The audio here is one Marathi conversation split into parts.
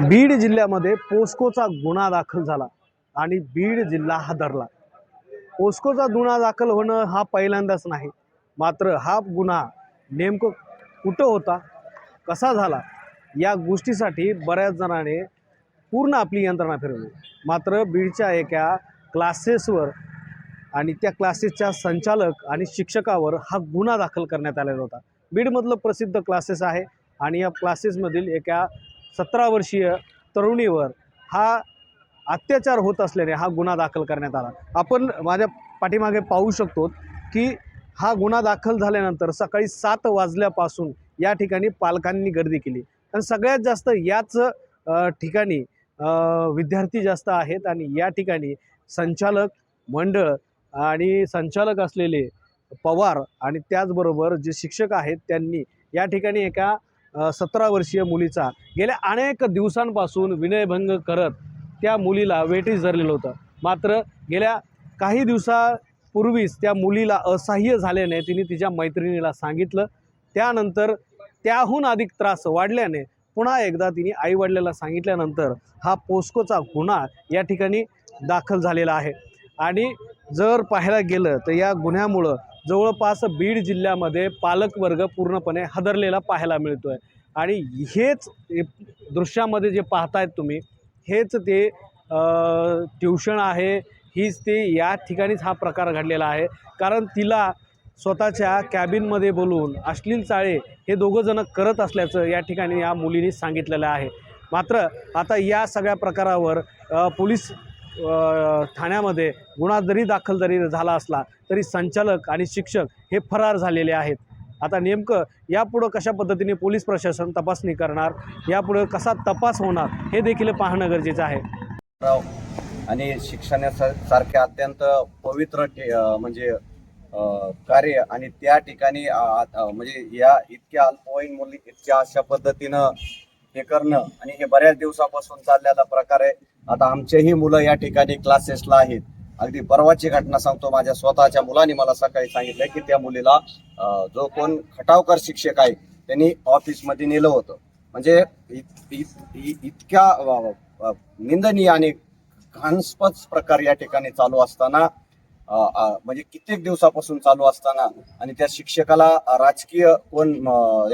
बीड जिल्ह्यामध्ये पोस्कोचा गुन्हा दाखल झाला आणि बीड जिल्हा हादरला. पोस्कोचा गुन्हा दाखल होणं हा पहिल्यांदाच नाही मात्र हा गुन्हा नेमकं कुठं होता कसा झाला या गोष्टीसाठी बऱ्याच जणाने पूर्ण आपली यंत्रणा फिरवली. मात्र बीडच्या एका क्लासेसवर आणि त्या क्लासेसच्या संचालक आणि शिक्षकावर हा गुन्हा दाखल करण्यात आलेला होता. बीडमधलं प्रसिद्ध क्लासेस आहे आणि या क्लासेसमधील एका सतरा वर्षीय तरुणीवर हा अत्याचार होत असल्याने हा गुन्हा दाखल करण्यात आला. आपण माझ्या पाठीमागे पाहू शकतो की हा गुन्हा दाखल झाल्यानंतर सकाळी सात वाजल्यापासून या ठिकाणी पालकांनी गर्दी केली. आणि सगळ्यात जास्त याच ठिकाणी विद्यार्थी जास्त आहेत आणि या ठिकाणी संचालक मंडळ आणि संचालक असलेले पवार आणि त्याचबरोबर जे शिक्षक आहेत त्यांनी या ठिकाणी एका सतरा वर्षीय मुलीचा गेल्या अनेक दिवसांपासून विनयभंग करत त्या मुलीला वेटीस धरलेलं होतं. मात्र गेल्या काही दिवसापूर्वीच त्या मुलीला असह्य झाल्याने तिने तिच्या मैत्रिणीला सांगितलं. त्यानंतर त्याहून अधिक त्रास वाढल्याने पुन्हा एकदा तिने आईवडिलाला सांगितल्यानंतर हा पोस्कोचा गुन्हा या ठिकाणी दाखल झालेला आहे. आणि जर पाहायला गेलं तर या गुन्ह्यामुळं जवळपास बीड जिल्ह्यामध्ये पालकवर्ग पूर्णपणे हादरलेला पाहायला मिळतो आहे आणि हेच दृश्यामध्ये जे पाहतायत तुम्ही हेच ते ट्युशन आहे हीच ते या ठिकाणीच हा प्रकार घडलेला आहे. कारण तिला स्वतःच्या कॅबिनमध्ये बोलून अश्लील चाळे हे दोघं जण करत असल्याचं या ठिकाणी या मुलीने सांगितलेलं आहे. मात्र आता या सगळ्या प्रकारावर पोलीस ठाण्यामध्ये गुन्हा जरी दाखल जरी झाला असला तरी संचालक आणि शिक्षक हे फरार झालेले आहेत. आता नेमकं यापुढं कशा पद्धतीने पोलीस प्रशासन तपासणी करणार यापुढं कसा तपास होणार हे देखील पाहणं गरजेचं आहे. आणि शिक्षणासारखे अत्यंत पवित्र म्हणजे अं, कार्य आणि त्या ठिकाणी म्हणजे या इतक्या अल्पवयीन मुली इतक्या अशा पद्धतीनं हे करणं आणि हे बऱ्याच दिवसापासून चाललेला प्रकार आहे. आता आमचेही मुलं या ठिकाणी क्लासेसला आहेत. अगदी परवाची घटना सांगतो माझ्या स्वतःच्या मुलांनी मला सकाळी सांगितलं की त्या मुलीला जो कोण खटावकर शिक्षक आहे त्यांनी ऑफिसमध्ये नेलं होतं. म्हणजे इत- इत- इत- इतक्या निंदनीय आणि घाणस्पद प्रकार या ठिकाणी चालू असताना म्हणजे कित्येक दिवसापासून चालू असताना आणि त्या शिक्षकाला राजकीय कोण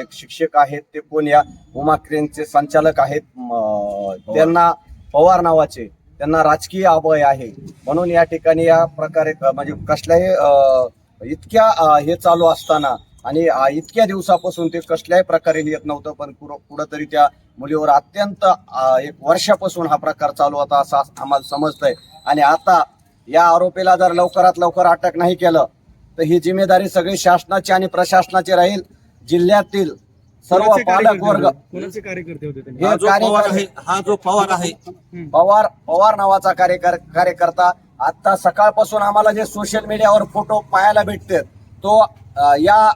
एक शिक्षक आहेत ते कोण या उमा क्रेनचे संचालक आहेत म, त्यांना पवार नावाचे त्यांना राजकीय अभय आहे. म्हणून या ठिकाणी या प्रकारे म्हणजे कसल्याही इतक्या हे चालू असताना आणि इतक्या दिवसापासून ते कसल्याही प्रकारे येत नव्हतं पण कुठंतरी त्या मुलीवर अत्यंत एक वर्षापासून हा प्रकार चालू होता असं आम्हाला समजतंय. आणि आता या आरोपीला जर लवकरात लवकर अटक नाही केलं तर ही जिम्मेदारी सगळी शासनाची आणि प्रशासनाची राहील जिल्ह्यातील सर्व पालक वर्ग? कोणाचे कार्यकर्ते होते त्यांनी? हे हा जो पवार कार्यकर्ते- आहे हा जो पवार आहे पवार पवार नावाचा कार्यकर कार्यकर्ता आता सकाळपासून आम्हाला जे सोशल मीडियावर फोटो पाहायला भेटते तो या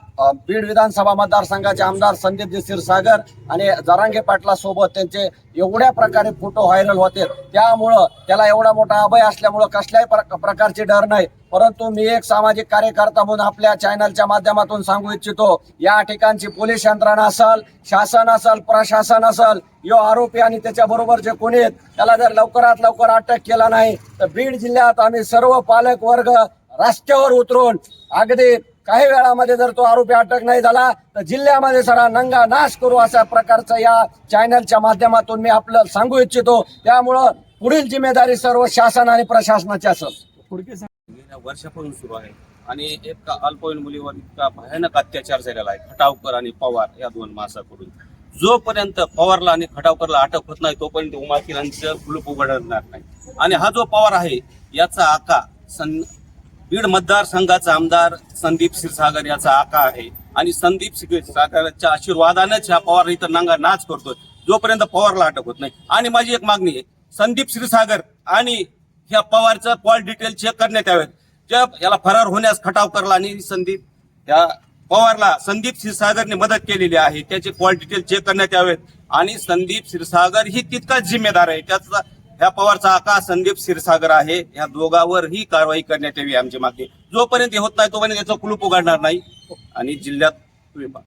बीड विधानसभा मतदारसंघाचे आमदार संदीपजी क्षीरसागर आणि जरांगे पाटला सोबत त्यांचे एवढ्या प्रकारे फोटो व्हायरल होते. त्यामुळं त्याला एवढा मोठा अभय असल्यामुळं कसल्याही प्र- प्रकारची डर नाही. परंतु मी एक सामाजिक कार्यकर्ता म्हणून आपल्या चॅनलच्या माध्यमातून सांगू इच्छितो या ठिकाणची पोलीस यंत्रणा असल शासन असल प्रशासन असल यो आरोपी आणि त्याच्याबरोबर जे कोणी आहेत त्याला जर लवकरात लवकर अटक केला नाही तर बीड जिल्ह्यात आम्ही सर्व पालक वर्ग रस्त्यावर उतरून अगदी काही वेळामध्ये जर तो आरोपी अटक नाही झाला तर जिल्ह्यामध्ये सरा नंगा नाश करू अशा प्रकारचं या चॅनलच्या माध्यमातून मी आपलं सांगू इच्छितो. त्यामुळं पुढील जिम्मेदारी सर्व शासन आणि प्रशासनाची असेल. वर्षापासून सुरू आहे आणि इतका अल्पवयीन मुलीवर इतका भयानक अत्याचार झालेला आहे. खटावकर आणि पवार या दोन माणसाकडून. जोपर्यंत पवारला आणि खटावकरला अटक होत नाही तोपर्यंत उमाकिरांचं कुलूप उघडणार नाही. आणि हा जो पवार आहे याचा आका सन बीड मतदारसंघाचा आमदार संदीप क्षीरसागर याचा आका आहे. आणि संदीप क्षीरसागरच्या आशीर्वादानेच ह्या पवार इथं नांगा नाच करतोय. जोपर्यंत पवारला अटक होत नाही. आणि माझी एक मागणी आहे संदीप क्षीरसागर आणि ह्या पवारचं कॉल डिटेल चेक करण्यात यावेत. ज्या याला फरार होण्यास खटाव करला आणि संदीप या पवारला संदीप क्षीरसागरने मदत केलेली आहे. त्याचे कॉल डिटेल चेक करण्यात यावेत. आणि संदीप क्षीरसागर ही तितकाच जिम्मेदार आहे. त्याचा ह्या पवारचा आका संदीप क्षीरसागर आहे. या दोघांवर ही कारवाई करण्यात यावी आमची मागणी जोपर्यंत हे होत नाही तोपर्यंत याचं कुलूप उघडणार नाही. आणि जिल्ह्यात